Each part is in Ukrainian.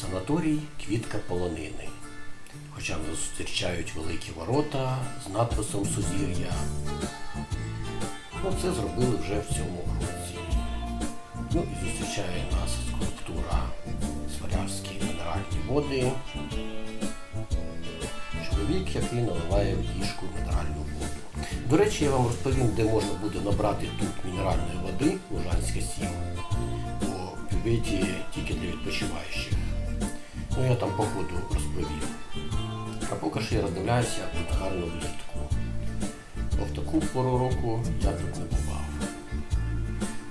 Санаторій Квітка Полонини. Хоча нас зустрічають великі ворота з надписом Сузір'я. Ну, це зробили вже в цьому році. Ну і зустрічає нас скульптура Свалявські мінеральні води. Чоловік, який наливає в діжку мінеральну воду. До речі, я вам розповім, де можна буде набрати тут мінеральної води, Лужанська 7, по бюветі тільки для відпочиваючих. Ну я там по ходу розповів. А поки що я роздивляюся, тут гарно влітку. Бо в таку пору року я тут не бував.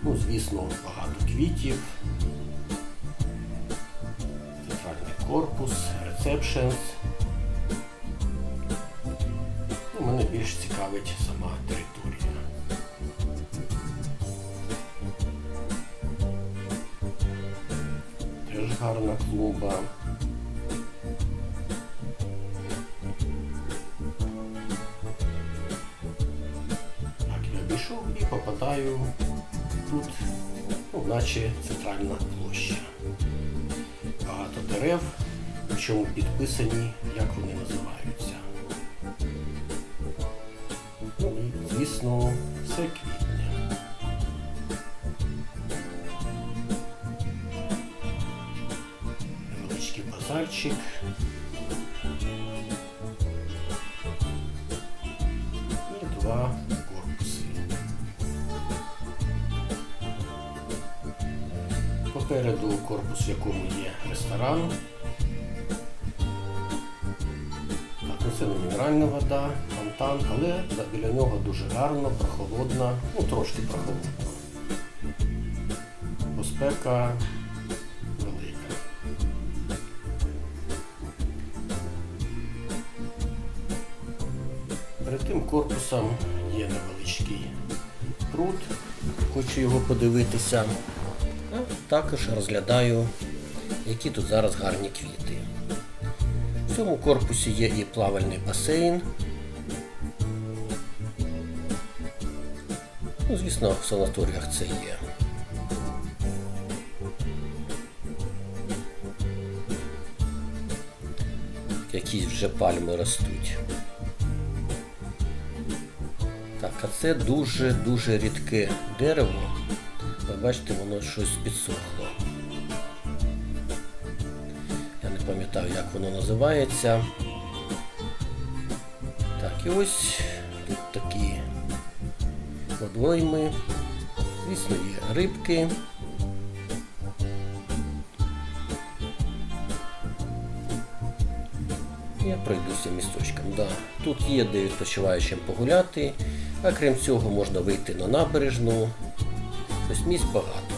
Ну, звісно, багато квітів, центральний корпус, ресепшенс. Ну, мене більш цікавить сама територія. Теж гарна клуба. Попадаю тут, ну, наче центральна площа. Багато дерев, причому підписані, як вони називаються. Ну і, звісно, все квітне. Невеличкий базарчик. Попереду корпус, в якому є ресторан. Так, ну це не мінеральна вода, фонтан, але біля нього дуже гарно, прохолодна, ну трошки прохолодно. Бо спека велика. Перед тим корпусом є невеличкий пруд, хочу його подивитися. Також розглядаю, які тут зараз гарні квіти. В цьому корпусі є і плавальний басейн. Ну, звісно, в санаторіях це є. Якісь вже пальми ростуть. Так, а це дуже-дуже рідке дерево. Бачите, воно щось підсохло. Я не пам'ятаю, як воно називається. Так, і ось тут такі водойми. Звісно, є рибки. Я пройдуся місточком. Да. Тут є де відпочиваючим погуляти, а крім цього можна вийти на набережну. Ось місць багато.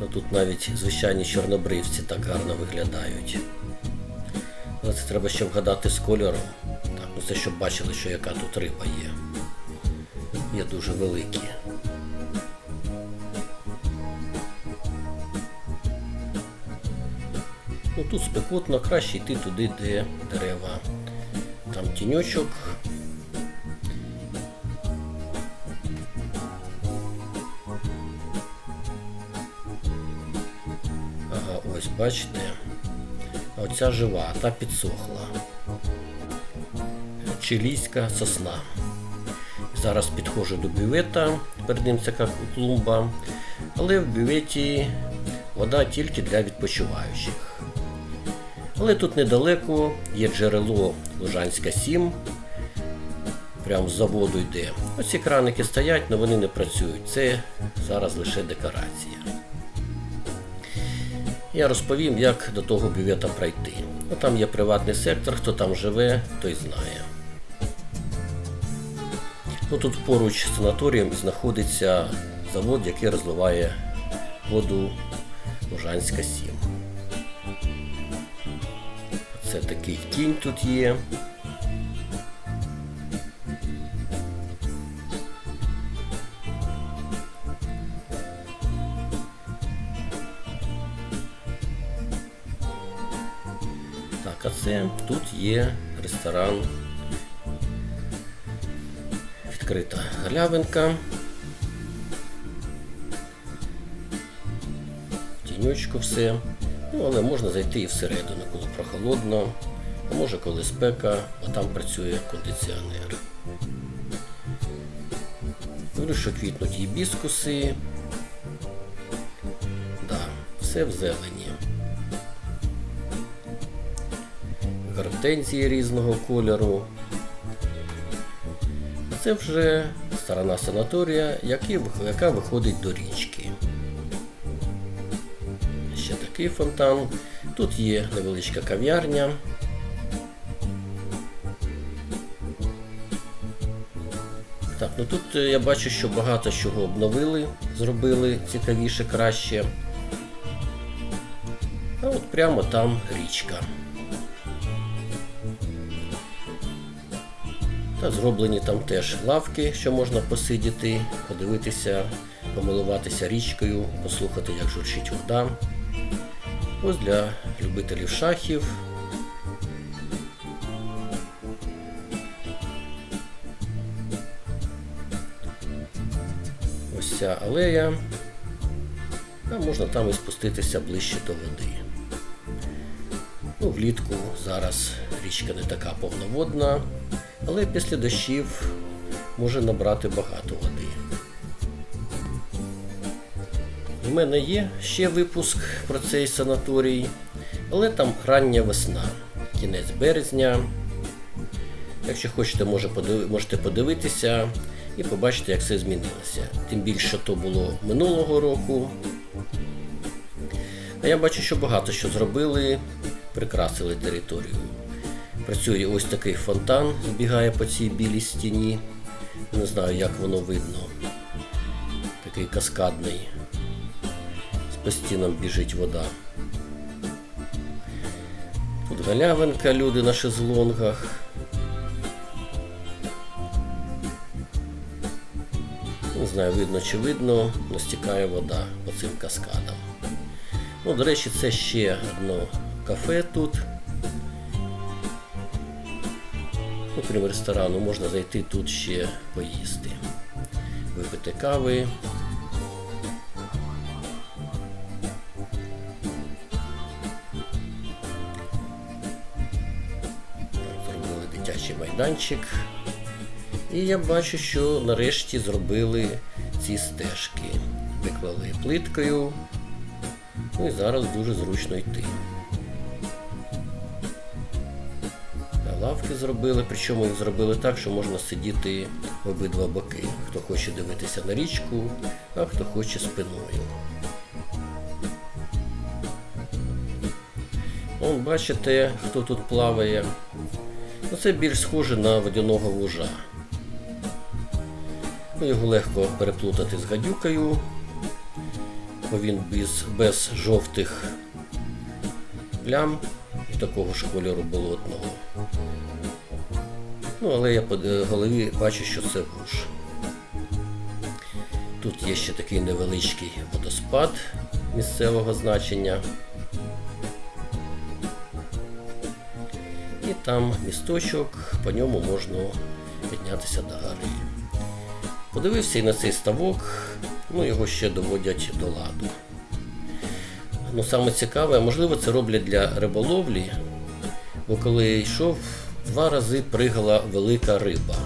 Ну, Тут навіть звичайні чорнобривці так гарно виглядають. Але це треба ще вгадати з кольором. Так, ну це щоб бачили, що яка тут риба є. Є дуже великі. Ну тут спекотно, краще йти туди, де дерева. Там тіньочок. Ага, ось бачите. Оця жива, та підсохла. Чилійська сосна. Зараз підходжу до бювета, перед ним як клумба, але в бюветі вода тільки для відпочиваючих. Але тут недалеко є джерело Лужанська 7. Прямо з заводу йде. Ось ці краники стоять, але вони не працюють. Це зараз лише декорація. Я розповім, як до того бювета пройти. Ну, там є приватний сектор, хто там живе, той знає. Ну, тут поруч з санаторієм знаходиться завод, який розливає воду Лужанська 7. Це такий кінь тут є. Так, А це тут є ресторан. Відкрита галявинка. Тіньочку все. Ну, але можна зайти і всередину, коли прохолодно, а може коли спека, бо там працює кондиціонер. Говорю, що квітнуть гібіскуси. Да, все в зелені. Гортензії різного кольору. Це вже сторона санаторія, яка виходить до річки. Ще такий фонтан. Тут є невеличка кав'ярня. Так, ну тут е, я бачу, що багато чого обновили, зробили цікавіше, краще. А от прямо там річка. Та зроблені там теж лавки, що можна посидіти, подивитися, помилуватися річкою, послухати, як журчить вода. Ось для любителів шахів. Ось ця алея. А можна там і спуститися ближче до води. Ну, влітку зараз річка не така повноводна, але після дощів може набрати багато води. У мене є ще випуск про цей санаторій, але там рання весна, кінець березня. Якщо хочете, можете подивитися і побачити, як все змінилося. Тим більше, то було минулого року. А я бачу, що багато що зробили, прикрасили територію. Працює ось такий фонтан, збігає по цій білій стіні. Не знаю, як воно видно. Такий каскадний. По стінам біжить вода. Тут галявинка, люди на шезлонгах. Не знаю, видно чи видно, но стікає вода по цим каскадам. Ну, до речі, це ще одно кафе тут. Ну, крім ресторану, можна зайти тут ще поїсти. Випити кави. Дитячий майданчик. І я бачу, що нарешті зробили ці стежки. Виклали плиткою. Ну і зараз дуже зручно йти. Лавки зробили, причому їх зробили так, що можна сидіти в обидва боки. Хто хоче дивитися на річку, а хто хоче спиною. Вон бачите, хто тут плаває. Ну, Це більш схоже на водяного вужа. Ну, Його легко переплутати з гадюкою, бо він без, без жовтих плям і такого ж кольору болотного. Ну, але я по е, голові бачу, що це вуж. Тут є ще такий невеличкий водоспад місцевого значення. І там місточок, по ньому можна піднятися до гори. Подивився і на цей ставок, ну його ще доводять до ладу. Ну, саме цікаве, можливо, це роблять для риболовлі, бо коли я йшов, два рази пригала велика риба.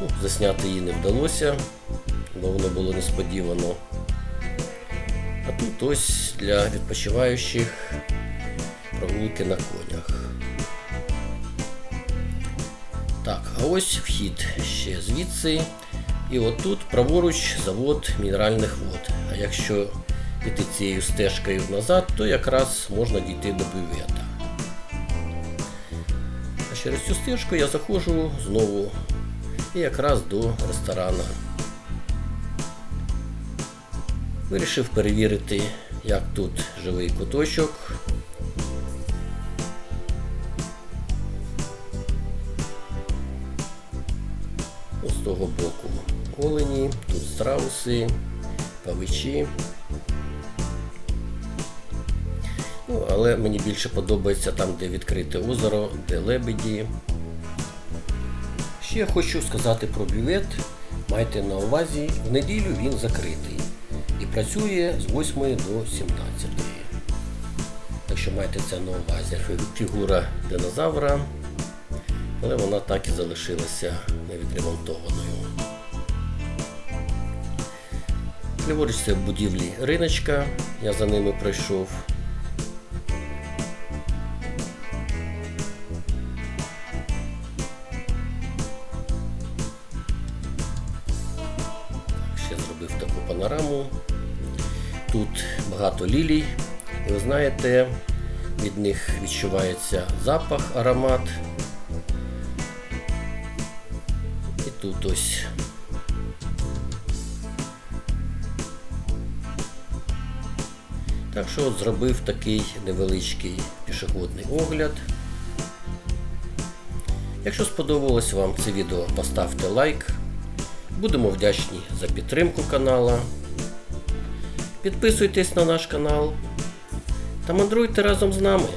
Ну, засняти її не вдалося, бо воно було несподівано. А тут ось для відпочиваючих прогулки на конях. Так, а ось вхід ще звідси. І отут праворуч завод мінеральних вод. А якщо піти цією стежкою назад, то якраз можна дійти до бювета. А через цю стежку я заходжу знову і якраз до ресторана. Вирішив перевірити, як тут живий куточок. Страуси, павичі. Ну, але мені більше подобається там, де відкрите озеро, де лебеді. Ще хочу сказати про бювет. Майте на увазі, в неділю він закритий і працює з 8 до 17. Так що майте це на увазі. Фігура динозавра, але вона так і залишилася невідремонтованою. Ліворуч це будівлі риночка, я за ними пройшов. Ще зробив таку панораму. Тут багато лілій. І ви знаєте, від них відчувається запах, аромат. І тут ось. Так що от зробив такий невеличкий пішохідний огляд. Якщо сподобалось вам це відео, поставте лайк. Будемо вдячні за підтримку канала. Підписуйтесь на наш канал та мандруйте разом з нами.